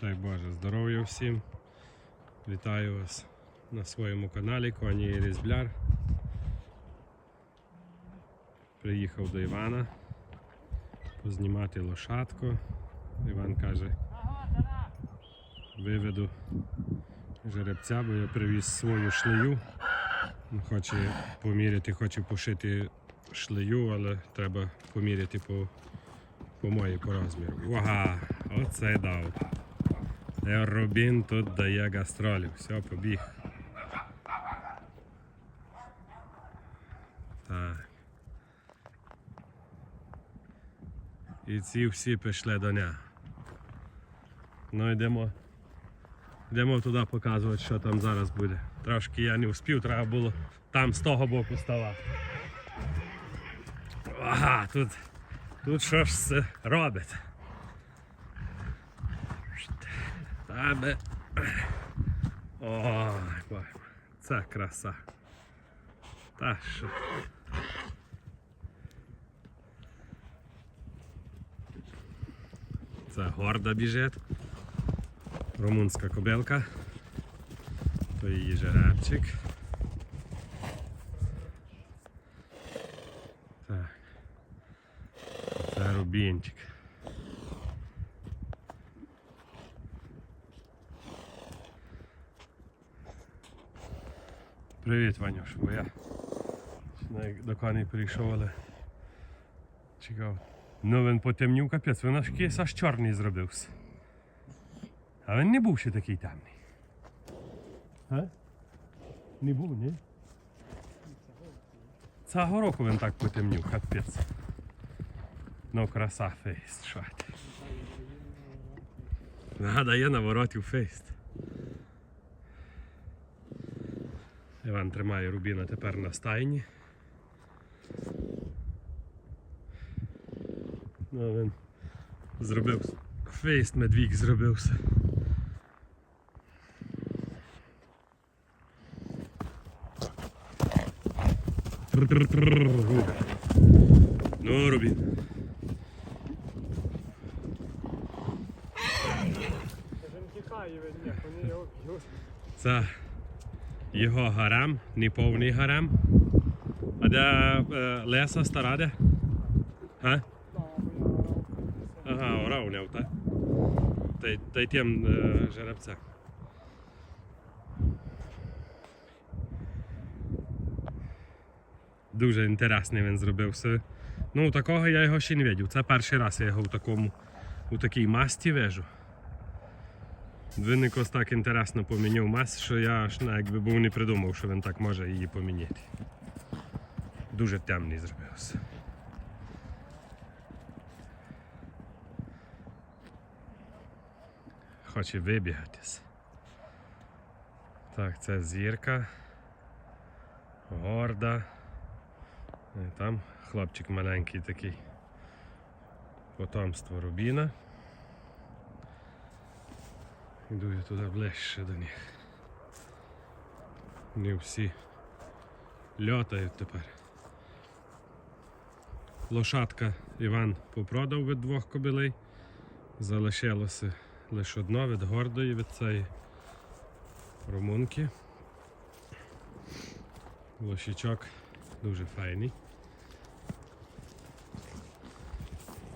Дай Боже, здоров'я всім. Вітаю вас на своєму каналі Коні Різбляр. Приїхав до Івана познімати лошадку. Іван каже, виведу жеребця, бо я привіз свою шлею. Хоче поміряти, хоче пошити шлею, але треба поміряти по, по моїй по розміру. Вага! Оце дав. Рубін тут дає гастролі. Все, побіг. Так. І ці всі пішли до нього. Ну йдемо. Йдемо туди показувати, що там зараз буде. Трошки я не встиг, треба було там з того боку ставати. Ага, тут, тут що ж робить. Тебе. Ой, бай. Це краса. Та що. Це горда біжить. Румунська кобилка. То її жеребчик. Так. Це рубінчик. Привіт, Ванюш, бо я до коней прийшов, але чекав. Ну він потемнів капець, він аж якийсь аж чорний зробився. А він не був ще такий темний. А? Не був, ні? Цього року він так потемнів, капець. Ну, краса фейст, ти. Нагадає на воротів фейст. Іван тримає Рубіна тепер на стайні. Ну, він зробив фейст медвік зробився. Ну, Рубін. Він тікає від них, вони його б'ють. Його гарем, не повний гарем. А де е, леса стара де? А? Ага, орав не так? Та, та тим е, жеребця. Дуже інтересний він зробився. Ну, такого я його ще не бачив. Це перший раз я його в такому, у такій масті вижу. Він якось так інтересно поміняв мас, що я аж якби був не придумав, що він так може її поміняти. Дуже темний зробився. Хоче вибігатись. Так, це зірка. Горда. І там хлопчик маленький такий. Потомство Рубіна. Іду я туди ближче до них. Вони всі льотають тепер. Лошадка Іван попродав від двох кобилей. Залишилося лише одно від гордої від цієї румунки. Лошічок дуже файний.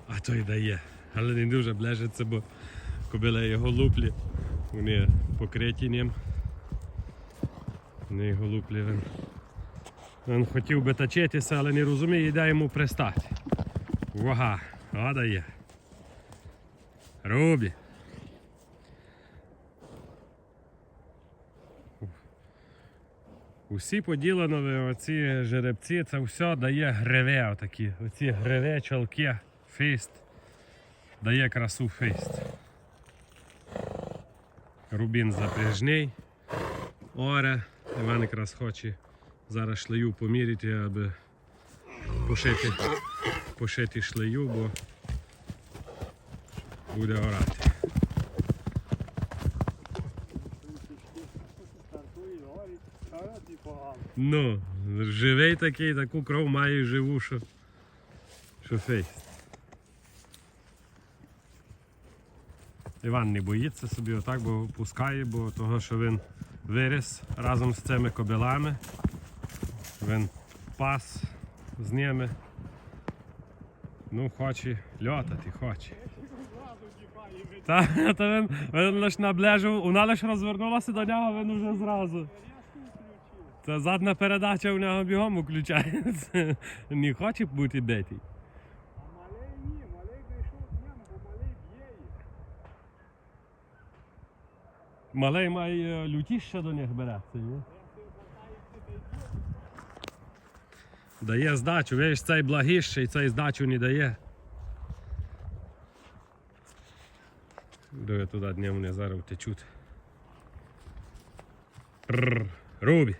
А той дає. Але не дуже ближиться, бо кобила його луплі. Вони покриті ним. Його луплі. Він, хотів би тачитися, але не розуміє, де йому пристати. Вага, а дає. Рубі. Усі поділено оці жеребці, це все дає гриве отакі. Оці гриве, чолки, фейст. Дає красу фейст. Рубін запряжний. Оре. Іван якраз хоче зараз шлею поміряти, аби пошити, пошити шлею, бо буде орати. Ну, живий такий, таку кров має живу, що, що фейст. Іван не боїться собі отак, бо пускає, бо того, що він виріс разом з цими кобилами. Він пас з ними. Ну, хоче льотати, хоче. Та, та він, він лише наближив, вона лише розвернулася до нього, він уже зразу. Це задна передача у нього бігом включається. Не хоче бути битий. А малий ні, малий прийшов з ним, бо малий б'є їх. Малий має е, лютіще до них береться, ні? Дає здачу, видиш, цей благіший, цей здачу не дає. Диви туди днем вони зараз втечуть. Рубі.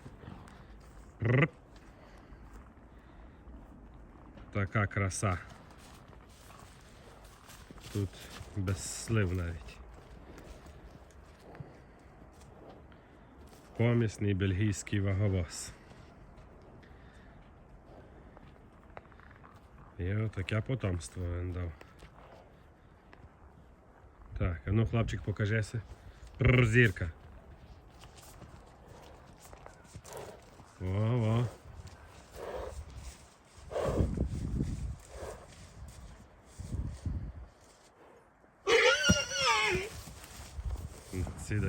Рррр. Така краса. Тут без слив навіть. Помісний бельгійський ваговоз. І отаке потомство він дав. Так, а ну хлопчик покажеся. Пррр, зірка. Во-во. Ці.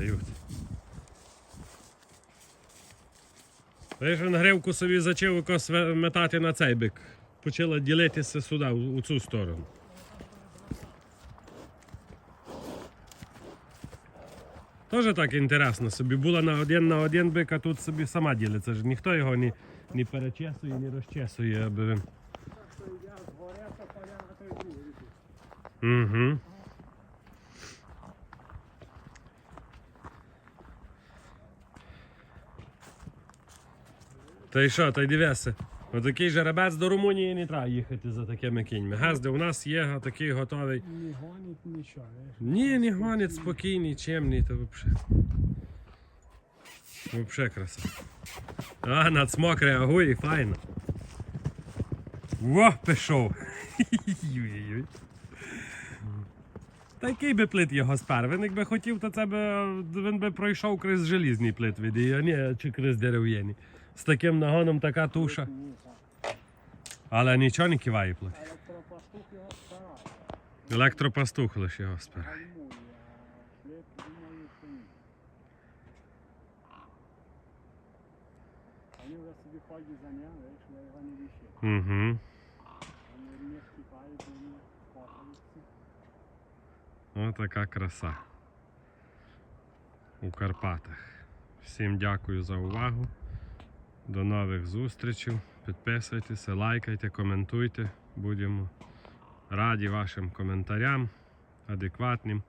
Ж він гривку собі зачав метати на цей бик. Почала ділитися сюди, у, цю сторону. Теж так інтересно собі. Була на один на один бик, а тут собі сама ділиться. Ж ніхто його ні, ні перечесує, ні розчесує, аби він. Так що я з горета поля на той другий. Угу. Та й що, та й дивися. Отакий жеребець до Румунії не треба їхати за такими кіньми. Газди у нас є такий готовий. Не гонить нічого. Ні, не гонить, спокійний, чемний, то взагалі. Вообще краса. А, над смок реагує, файно. Во, пішов. Та який би плит його спер? Він якби хотів, то це би він би пройшов крізь желізний плит від її, а ні, чи крізь дерев'яний. З таким нагоном така туша. Але нічого не киває плит. Електропастух лише його вішив. Угу. Ось така краса у Карпатах. Всім дякую за увагу. До нових зустрічей. Підписуйтеся, лайкайте, коментуйте. Будемо раді вашим коментарям, адекватним.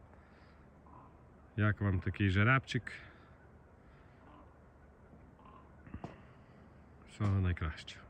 Як вам такий жеребчик? Всього найкращого.